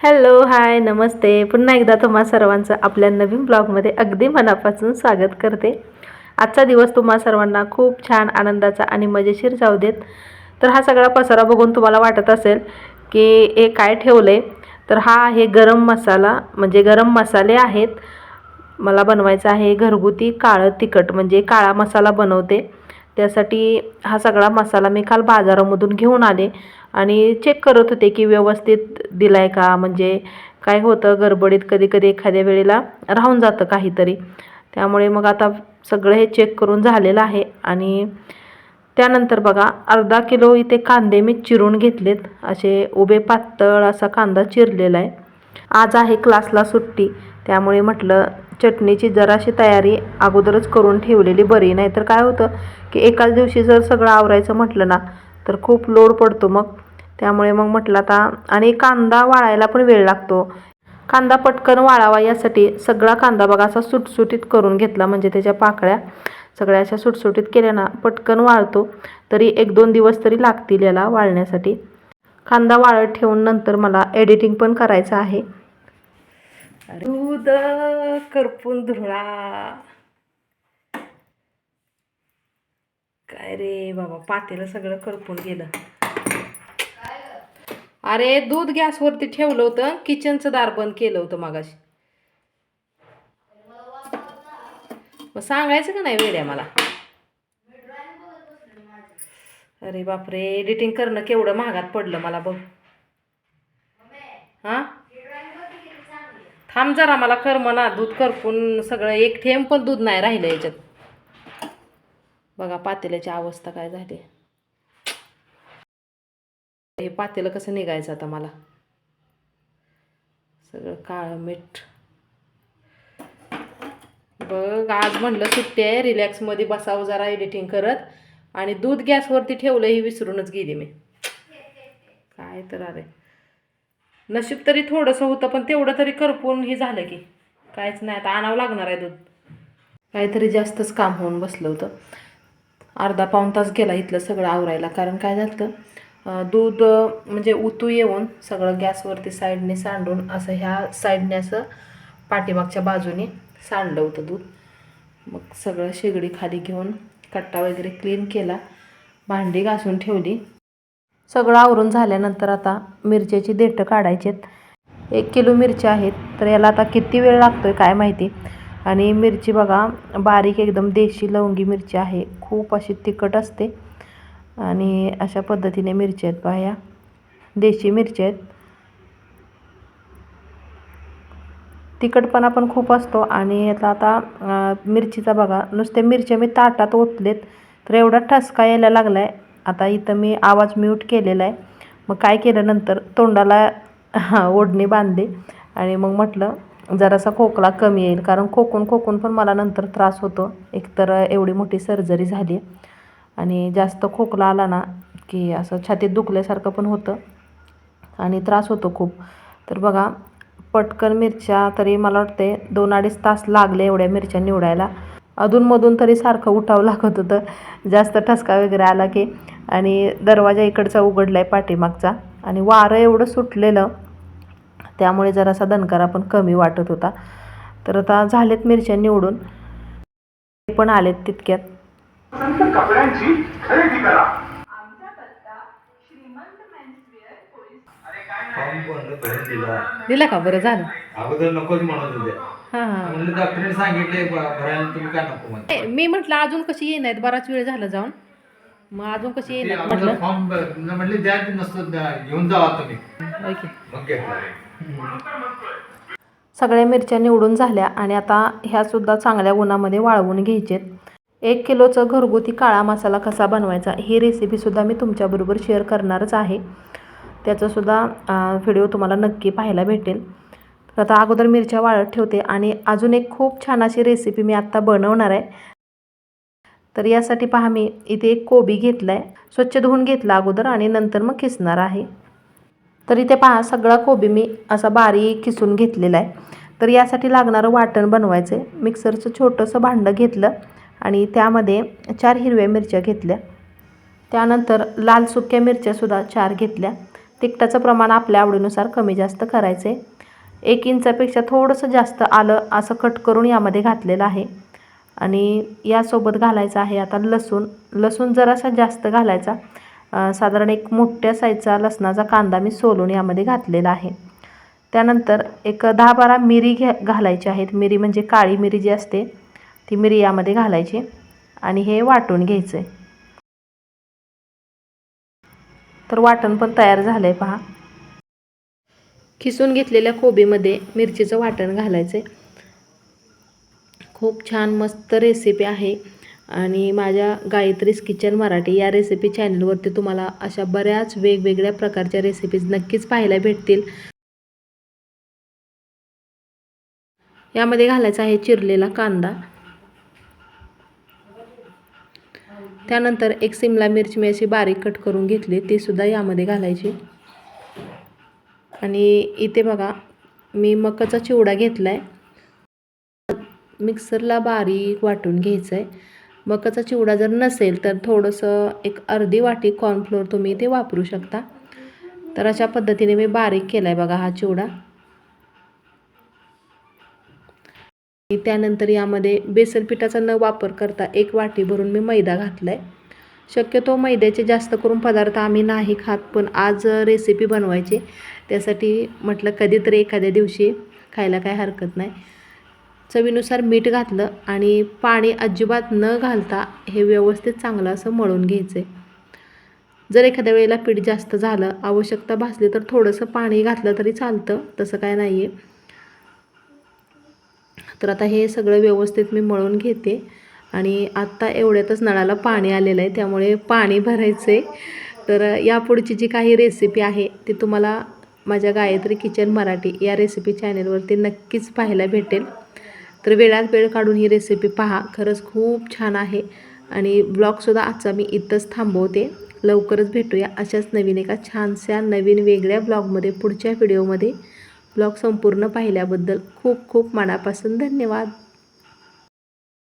Hello hi नमस्ते. पुन्हा एकदा तुम्हा सर्वांचं आपल्या नवीन ब्लॉगमध्ये अगदी मनापासून स्वागत करते. आजचा दिवस तुम्हा सर्वांना खूप छान आनंदाचा आणि मजेशीर जाऊ देत. तर हा सगळा पसारा बघून तुम्हाला वाटत असेल की हे काय ठेवलं आहे तर हा आहे गरम मसाला म्हणजे गरम मसाले आहेत. मला बनवायचं आहे घरगुती काळं तिखट म्हणजे काळा मसाला बनवते. त्यासाठी हा सगळा मसाला मी काल बाजारामधून घेऊन आले. आणि चेक करत होते की व्यवस्थित दिला आहे का? म्हणजे काय होतं? गडबडीत कधी कधी एखाद्या वेळेला राहून जातं काहीतरी. त्यामुळे मग आता सगळं हे चेक करून झालेलं आहे. आणि त्यानंतर बघा अर्धा किलो इथे कांदे मी चिरून घेतलेत. असे उभे पातळ असा कांदा चिरलेला आहे. आज आहे क्लासला सुट्टी. त्यामुळे म्हटलं चटणीची जराशी तयारी अगोदरच करून ठेवलेली बरी. नाही तर काय होतं की एकाच दिवशी जर सगळं आवरायचं म्हटलं ना तर खूप लोड पडतो मग. त्यामुळे मग म्हटलं आता आणि कांदा वाळायला पण वेळ लागतो. कांदा पटकन वाळावा यासाठी सगळा कांदा बघा असा सुटसुटीत करून घेतला म्हणजे त्याच्या पाकळ्या सगळ्या अशा सुटसुटीत केल्या ना पटकन वाळतो तरी एक दोन दिवस तरी लागतील याला वाळण्यासाठी. कांदा वाळत ठेवून नंतर मला एडिटिंग पण करायचं आहे. दूध करपून धुळा काय रे बाबा पातेलं सगळं करपून गेलं. अरे दूध गॅसवरती ठेवलं होतं किचनचं दार बंद केलं होतं मागाशी. मग सांगायचं का नाही वेड्या मला? अरे बापरे एडिटिंग करणं केवढं महागात पडलं मला बघ. हां? थांब जरा मला कर म्हणा दूध करपून सगळं. एक थेंब पण दूध नाही राहिलं याच्यात. बघा पातेल्याची अवस्था काय झाली. हे पातेलं कसं निघायचं आता मला? सगळं काळं मीठ. बघ आज म्हणलं सुट्टी आहे रिलॅक्समध्ये बसावं जरा एडिटिंग करत. आणि दूध गॅसवरती ठेवलं ही विसरूनच गेली मी. काय तर अरे. नशीब तरी थोडंसं होतं पण तेवढं तरी करपून हे झालं की. काहीच नाही आता आणावं लागणार आहे दूध. काहीतरी जास्तच काम होऊन बसलं होतं. अर्धा पाऊण तास गेला इथलं सगळं आवरायला कारण काय झालं दूध म्हणजे उतू येऊन सगळं गॅसवरती साईडने सांडून असं ह्या साईडने असं पाठीमागच्या बाजूने सांडलं होतं दूध. मग सगळं शेगडी खाली घेऊन कट्टा वगैरे क्लीन केला भांडी घासून ठेवली. सगळं आवरून झाल्यानंतर आता मिरच्याची देठं काढायचेत एक किलो मिरच्या आहेत. तर याला आता किती वेळ लागतो आहे काय माहिती? आणि मिरची बघा बारीक एकदम देशी लवंगी मिरची आहे. खूप अशी तिखट असते. आणि अशा पद्धतीने मिरच्या आहेत पाया देशी मिरच्या आहेत. तिखटपणा पण खूप असतो आणि याचा आता मिरचीचा बघा नुसते मिरच्या मी ताटात ओतलेत तर एवढा ठसका यायला लागला आहे आता इथं मी आवाज म्यूट केलेला आहे. मग काय केलं नंतर तोंडाला ओढणी बांधली आणि मग म्हटलं जरासा खोकला कमी येईल कारण खोकून खोकून पण मला नंतर त्रास होतो. एकतर एवढी मोठी सर्जरी झाली. आणि जास्त खोकला आला ना की असं छातीत दुखल्यासारखं पण होतं आणि त्रास होतो खूप. तर बघा पटकन मिरच्या तरी मला वाटते दोन अडीच तास लागले एवढ्या मिरच्या निवडायला. अधूनमधून तरी सारखं उठावं लागत होतं. जास्त ठसका वगैरे आला की. आणि दरवाजा इकडचा उघडला आहे पाठीमागचा आणि वारं एवढं सुटलेलं त्यामुळे जरासा दणकारा पण कमी वाटत होता. तर आता झालेत मिरच्या निवडून. ते पण आलेत तितक्यात. संत कपड्यांची खरेदी करा. दिला. दिला का? बरं झालं. अगोदर नकोच म्हणत म्हणलं डॉक्टरने सांगितले भरायला तुम्ही का नको म्हणते. ए, मी म्हटलं अजून कशी येणार बराच वेळ झाला जाऊन. मग अजून कशी येणार म्हटलं? फॉर्म म्हणले द्या नसतं घेऊन जावा तुम्ही. ओके. घेतला. सगळ्या मिरच्या निवडून झाल्या आणि आता ह्या सुद्धा चांगल्या उन्हामध्ये वाळवून घ्यायचेत. एक किलोचं घरगुती काळा मसाला कसा बनवायचा ही रेसिपीसुद्धा मी तुमच्याबरोबर शेअर करणारच आहे. त्याचासुद्धा व्हिडिओ तुम्हाला नक्की पाहायला भेटेल. तर आता अगोदर मिरच्या वाळत ठेवते आणि अजून एक खूप छान अशी रेसिपी मी आत्ता बनवणार आहे. तर यासाठी पहा मी इथे एक कोबी घेतला आहे स्वच्छ धुवून घेतला अगोदर आणि नंतर मग किसणार आहे. तर इथे पहा सगळा कोबी मी असा बारीक किसून घेतलेला आहे. तर यासाठी लागणारं वाटण बनवायचं आहे मिक्सरचं छोटंसं भांडं घेतलं. आणि त्यामध्ये चार हिरव्या मिरच्या घेतल्या. त्यानंतर लाल सुक्या मिरच्यासुद्धा चार घेतल्या. तिखटाचं प्रमाण आपल्या आवडीनुसार कमी जास्त करायचं आहे एक इंचापेक्षा थोडंसं जास्त आलं असं कट करून यामध्ये घातलेलं आहे. आणि यासोबत घालायचं आहे आता लसूण. लसूण जरासा जास्त घालायचा. साधारण एक मोठ्या साईजचा लसणाचा कांदा मी सोलून यामध्ये घातलेला आहे. त्यानंतर एक दहा बारा मिरी घ्या घालायची आहेत. मिरी म्हणजे काळी मिरी जी असते ती मिरी यामध्ये घालायची आणि हे वाटून घ्यायचं आहे तर वाटण पण तयार झालं आहे पहा. खिसून घेतलेल्या कोबीमध्ये मिरचीचं वाटण घालायचं आहे खूप छान मस्त रेसिपी आहे. आणि माझ्या गायत्रीज किचन मराठी या रेसिपी चॅनलवरती तुम्हाला अशा बऱ्याच वेगवेगळ्या प्रकारच्या रेसिपीज नक्कीच पाहायला भेटतील. यामध्ये घालायचा आहे चिरलेला कांदा. त्यानंतर एक सिमला मिरची मी अशी बारीक कट करून घेतली ती सुद्धा यामध्ये घालायची. आणि इथे बघा मी मकाचा चिवडा घेतला आहे मिक्सरला बारीक वाटून घ्यायचं आहे मकाचा चिवडा जर नसेल तर थोडंसं एक अर्धी वाटी कॉर्नफ्लोअर तुम्ही इथे वापरू शकता. तर अशा पद्धतीने मी बारीक केला आहे बघा हा चिवडा. त्यानंतर यामध्ये बेसन पिठाचा न वापर करता एक वाटी भरून मी मैदा घातला आहे शक्यतो मैद्याचे जास्त करून पदार्थ आम्ही नाही खात पण आज रेसिपी बनवायची त्यासाठी म्हटलं कधीतरी एखाद्या दिवशी खायला काय हरकत नाही. चवीनुसार मीठ घातलं आणि पाणी अजिबात न घालता हे व्यवस्थित चांगलं असं मळून घ्यायचं आहे जर एखाद्या वेळेला पीठ जास्त झालं आवश्यकता भासली तर थोडंसं पाणी घातलं तरी चालतं तसं काय नाही आहे तर आता हे सगळं व्यवस्थित मी मळून घेते. आणि आत्ता एवढ्यातच नळाला पाणी आलेलं आहे त्यामुळे पाणी भरायचं आहे तर यापुढची जी काही रेसिपी आहे ती तुम्हाला माझ्या गायत्री किचन मराठी या रेसिपी चॅनेलवरती नक्कीच पाहायला भेटेल. तर वेळात वेळ काढून ही रेसिपी पहा. खरंच खूप छान आहे. आणि ब्लॉगसुद्धा आजचा मी इथंच थांबवते. लवकरच भेटूया अशाच नवीन एका छानशा नवीन वेगळ्या ब्लॉगमध्ये पुढच्या व्हिडिओमध्ये ब्लॉग संपूर्ण पाहिल्याबद्दल खूप खूप मनापासून धन्यवाद.